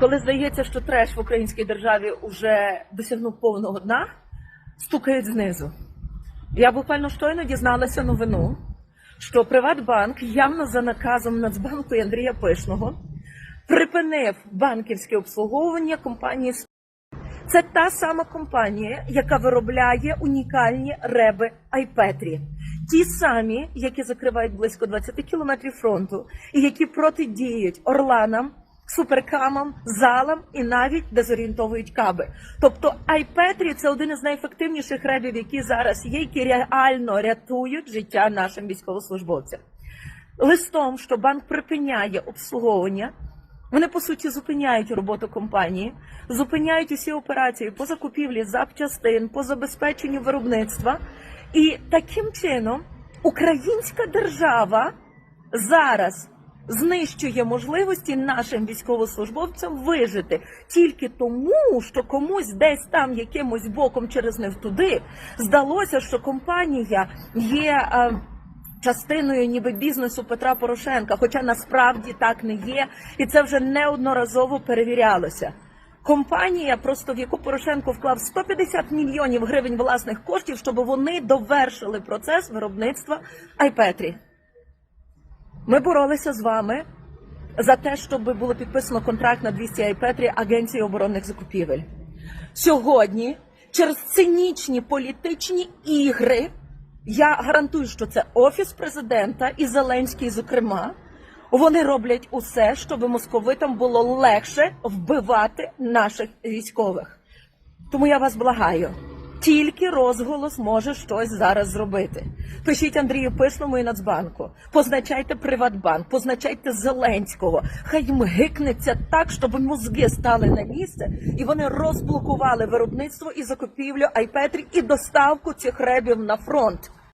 Коли здається, що треш в українській державі вже досягнув повного дна, стукають знизу. Я буквально щойно дізналася новину, що Приватбанк явно за наказом Нацбанку Андрія Пишного припинив банківське обслуговування компанії Це та сама компанія, яка виробляє унікальні реби Айпетрі. Ті самі, які закривають близько 20 кілометрів фронту, і які протидіють орланам, суперкамам, залам і навіть дезорієнтовують каби. Тобто Айпетрі це один із найефективніших ребів, які зараз є, які реально рятують життя нашим військовослужбовцям. Листом, що банк припиняє обслуговування, вони по суті зупиняють роботу компанії, зупиняють усі операції по закупівлі запчастин, по забезпеченню виробництва. І таким чином українська держава зараз знищує можливості нашим військовослужбовцям вижити тільки тому, що комусь десь там якимось боком через не туди здалося, що компанія є. е, частиною ніби бізнесу Петра Порошенка, хоча насправді так не є, і це вже неодноразово перевірялося. Компанія, просто в яку Порошенко вклав 150 мільйонів гривень власних коштів, щоб вони довершили процес виробництва Айпетрі. Ми боролися з вами за те, щоб було підписано контракт на 200 Айпетрі Агенції оборонних закупівель. Сьогодні, через цинічні політичні ігри, я гарантую, що це офіс президента і Зеленський, зокрема, вони роблять усе, щоб московитам було легше вбивати наших військових. Тому я вас благаю. Тільки розголос може щось зараз зробити. Пишіть Андрію Пишному і Нацбанку, позначайте Приватбанк, позначайте Зеленського. Хай їм гикнеться так, щоб мозги стали на місце, і вони розблокували виробництво і закупівлю Айпетрі і доставку цих ребів на фронт.